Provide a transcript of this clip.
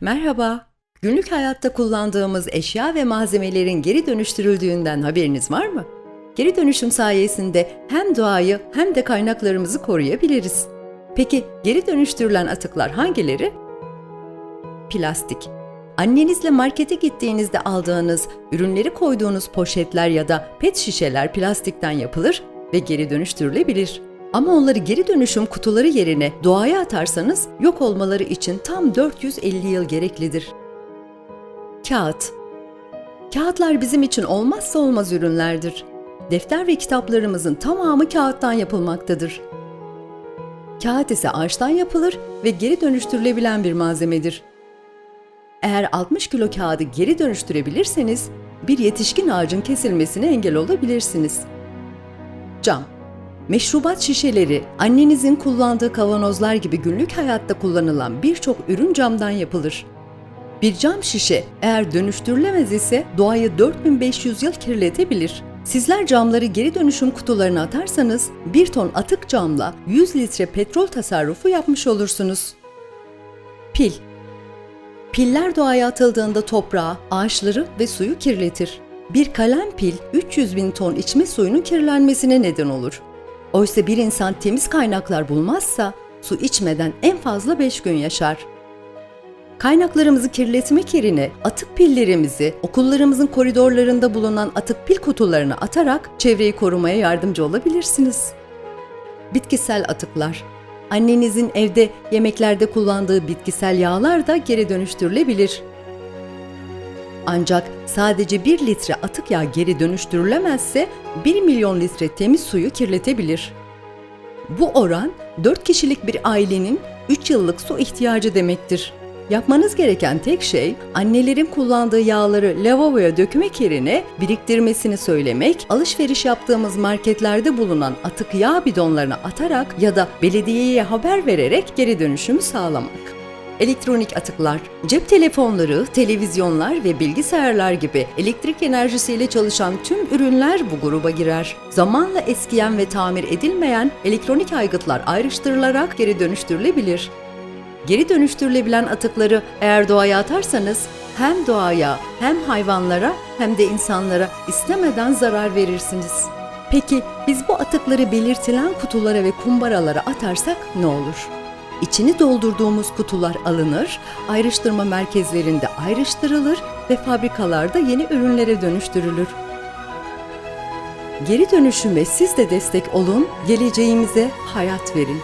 Merhaba. Günlük hayatta kullandığımız eşya ve malzemelerin geri dönüştürüldüğünden haberiniz var mı? Geri dönüşüm sayesinde hem doğayı hem de kaynaklarımızı koruyabiliriz. Peki geri dönüştürülen atıklar hangileri? Plastik. Annenizle markete gittiğinizde aldığınız, ürünleri koyduğunuz poşetler ya da pet şişeler plastikten yapılır ve geri dönüştürülebilir. Ama onları geri dönüşüm kutuları yerine doğaya atarsanız yok olmaları için tam 450 yıl gereklidir. Kağıt. Kağıtlar bizim için olmazsa olmaz ürünlerdir. Defter ve kitaplarımızın tamamı kağıttan yapılmaktadır. Kağıt ise ağaçtan yapılır ve geri dönüştürülebilen bir malzemedir. Eğer 60 kilo kağıdı geri dönüştürebilirseniz bir yetişkin ağacın kesilmesine engel olabilirsiniz. Cam Meşrubat şişeleri, annenizin kullandığı kavanozlar gibi günlük hayatta kullanılan birçok ürün camdan yapılır. Bir cam şişe eğer dönüştürülemez ise doğayı 4500 yıl kirletebilir. Sizler camları geri dönüşüm kutularına atarsanız 1 ton atık camla 100 litre petrol tasarrufu yapmış olursunuz. Pil Piller doğaya atıldığında toprağı, ağaçları ve suyu kirletir. Bir kalem pil 300 bin ton içme suyunun kirlenmesine neden olur. Oysa bir insan temiz kaynaklar bulmazsa su içmeden en fazla 5 gün yaşar. Kaynaklarımızı kirletmek yerine atık pillerimizi okullarımızın koridorlarında bulunan atık pil kutularına atarak çevreyi korumaya yardımcı olabilirsiniz. Bitkisel atıklar Annenizin evde yemeklerde kullandığı bitkisel yağlar da geri dönüştürülebilir. Ancak sadece 1 litre atık yağ geri dönüştürülemezse 1 milyon litre temiz suyu kirletebilir. Bu oran 4 kişilik bir ailenin 3 yıllık su ihtiyacı demektir. Yapmanız gereken tek şey annelerin kullandığı yağları lavaboya dökmek yerine biriktirmesini söylemek, alışveriş yaptığımız marketlerde bulunan atık yağ bidonlarına atarak ya da belediyeye haber vererek geri dönüşümü sağlamak. Elektronik atıklar, cep telefonları, televizyonlar ve bilgisayarlar gibi elektrik enerjisiyle çalışan tüm ürünler bu gruba girer. Zamanla eskiyen ve tamir edilmeyen elektronik aygıtlar ayrıştırılarak geri dönüştürülebilir. Geri dönüştürülebilen atıkları eğer doğaya atarsanız hem doğaya hem hayvanlara hem de insanlara istemeden zarar verirsiniz. Peki biz bu atıkları belirtilen kutulara ve kumbaralara atarsak ne olur? İçini doldurduğumuz kutular alınır, ayrıştırma merkezlerinde ayrıştırılır ve fabrikalarda yeni ürünlere dönüştürülür. Geri dönüşüme siz de destek olun, geleceğimize hayat verin.